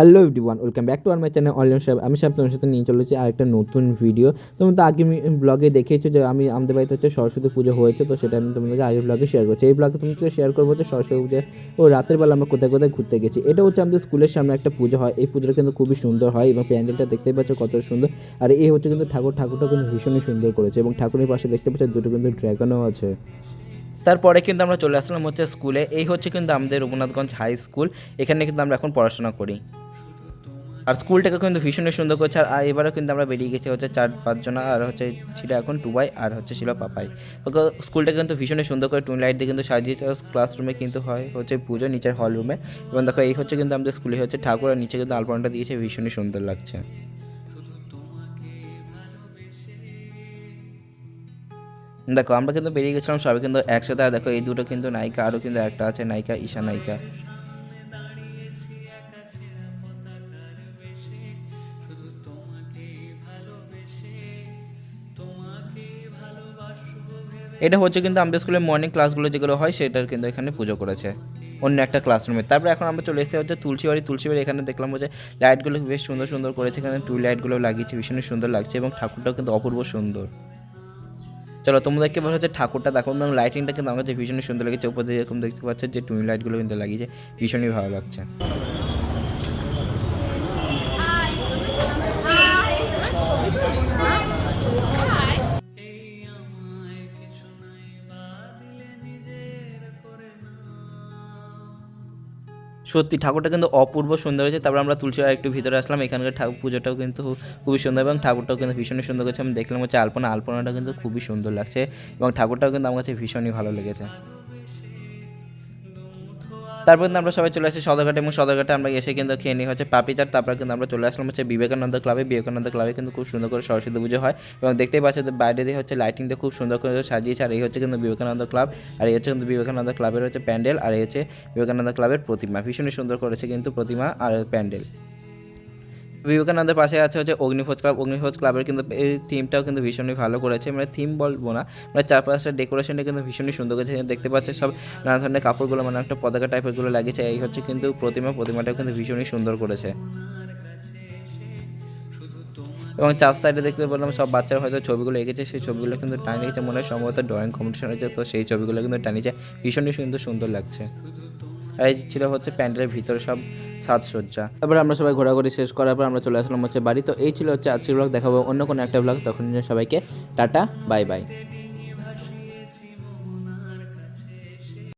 hello everyone welcome back to our my channel online সাহেব আমি সাহেব তোমার সাথে নিয়ে চলেছি আরেকটা নতুন ভিডিও তোমরা তো আগে ব্লগে দেখেছ যে আমি আমাদের বাড়িতে হচ্ছে সরস্বতী পুজো হয়েছে, তো সেটা আমি তোমাদেরকে আগের ব্লগে শেয়ার করছি। এই ব্লগে তোমাকে শেয়ার করব হচ্ছে সরস্বতী পুজো ও রাতের বেলা আমরা কোথায় কোথায় ঘুরতে গেছি। এটা হচ্ছে আমাদের স্কুলের সামনে একটা পুজো হয়। এই পুজোটা কিন্তু খুবই সুন্দর হয় এবং প্যান্ডেলটা দেখতেই পাচ্ছ কত সুন্দর। আর এই হচ্ছে কিন্তু ঠাকুর ঠাকুরটা কিন্তু ভীষণই সুন্দর করেছে এবং ঠাকুরের পাশে দেখতে পাচ্ছ দুটো কিন্তু ড্রাগনও আছে। তারপরে কিন্তু আমরা চলে আসলাম হচ্ছে স্কুলে। এই হচ্ছে কিন্তু আমাদের রঘুনাথগঞ্জ হাই স্কুল এখানে কিন্তু আমরা এখন পড়াশোনা করি। আর স্কুলটাকে কিন্তু ভীষণই সুন্দর করছে। আর এবারও কিন্তু আমরা বেরিয়ে গেছি হচ্ছে চার পাঁচজন আর হচ্ছে ছিল এখন টুবাই আর হচ্ছে ছিল পাপাই। তো স্কুলটাকে কিন্তু ভীষণই সুন্দর করে টুন লাইট দিয়ে কিন্তু সাজিয়েছে। ক্লাসরুমে কিন্তু হয় হচ্ছে পুজো নিচের হল রুমে এবং দেখো, এই হচ্ছে কিন্তু আমাদের স্কুলে হচ্ছে ঠাকুর, আর নিচে কিন্তু আলপনাটা দিয়েছে ভীষণই সুন্দর লাগছে। দেখো, আমরা কিন্তু বেরিয়ে গেছিলাম, সবাই কিন্তু একসাথে। দেখো, এই দুটো কিন্তু নায়িকা আরও কিন্তু একটা আছে, নায়িকা, ঈশা নায়িকা। এটা হচ্ছে কিন্তু আমাদের স্কুলের মর্নিং ক্লাসগুলো যেগুলো হয়, সেটার কিন্তু এখানে পুজো করেছে। অন্য একটা ক্লাসরুমে তারপরে এখন আমরা চলে এসেছি হচ্ছে তুলসীবাড়ি। তুলসীবাড়ি এখানে দেখলাম যে লাইটগুলো বেশ সুন্দর সুন্দর করেছে। এখানে টুই লাইটগুলো লাগিয়েছে, ভীষণই সুন্দর লাগছে এবং ঠাকুরটাও কিন্তু অপূর্ব সুন্দর। চলো তোমাদেরকে বলা হচ্ছে ঠাকুরটা দেখো এবং লাইটিংটা কিন্তু আমার কাছে ভীষণই সুন্দর লেগেছে। উপর দিয়ে এরকম দেখতে পাচ্ছ যে টুনি লাইটগুলো কিন্তু লাগিয়েছে, ভীষণই ভালো লাগছে। সত্যি ঠাকুরটা কিন্তু অপূর্ব সুন্দর হয়েছে। তারপর আমরা তুলসী একটু ভিতরে আসলাম। এখানকার ঠাকুর পুজোটাও কিন্তু খুবই সুন্দর এবং ঠাকুরটাও কিন্তু ভীষণই সুন্দর করেছে। আমি দেখলাম হচ্ছে আলপনা। আলপনাটা কিন্তু খুবই সুন্দর লাগছে এবং ঠাকুরটাও কিন্তু আমার কাছে ভীষণই ভালো লেগেছে। তারপর কিন্তু আমরা সবাই চলে আসি সদাঘাটে এবং সদাঘাটে আমরা এসে কিন্তু খেয়ে নিই হচ্ছে পাপড়ি চাট। তারপর কিন্তু আমরা চলে আসলাম হচ্ছে বিবেকানন্দ ক্লাবে বিবেকানন্দ ক্লাবে কিন্তু খুব সুন্দর করে সরস্বতী পুজো হয় এবং দেখতেই পাচ্ছি বাইরে দিয়ে হচ্ছে লাইটিং দিয়ে খুব সুন্দর করে সাজিয়েছে। আর এই হচ্ছে কিন্তু বিবেকানন্দ ক্লাব। আর এই হচ্ছে কিন্তু বিবেকানন্দ ক্লাবের হচ্ছে প্যান্ডেল। আর এই হচ্ছে বিবেকানন্দ ক্লাবের প্রতিমা। ভীষণই সুন্দর করেছে কিন্তু প্রতিমা আর প্যান্ডেল। বিবেকানন্দের পাশে আছে হচ্ছে অগ্নিভোজ ক্লাব। অগ্নিভোজ ক্লাবের কিন্তু এই থিমটাও কিন্তু ভীষণই ভালো করেছে। মানে থিম বলব না। মানে চারপাশের ডেকোরেশনটা কিন্তু ভীষণই সুন্দর করেছে। দেখতে পাচ্ছে সব নানা ধরনের কাপড়গুলো মানে একটা পতাকা টাইপেরগুলো লাগিয়েছে। এই হচ্ছে কিন্তু প্রতিমা। প্রতিমাটাও কিন্তু ভীষণই সুন্দর করেছে। এবং চার সাইডে দেখতে পেলাম সব বাচ্চারা হয়তো ছবিগুলো এঁকেছে। সেই ছবিগুলো কিন্তু টানিয়ে রেখেছে মনে হয় সম্ভবত ড্রয়িং কম্পিটিশন হয়েছে তো সেই ছবিগুলো কিন্তু টানিয়েছে। ভীষণই সুন্দর সুন্দর লাগছে। আর এই ছিল হচ্ছে প্যান্ডেলের ভিতরে সব সাজসজ্জা। তারপর আমরা সবাই ঘোরাঘুরি শেষ করার পর আমরা চলে আসলাম হচ্ছে বাড়ি। তো এই ছিল হচ্ছে আজকের ব্লগ দেখাবো অন্য কোনো একটা ব্লগ তখন সবাইকে টাটা, বাই বাই।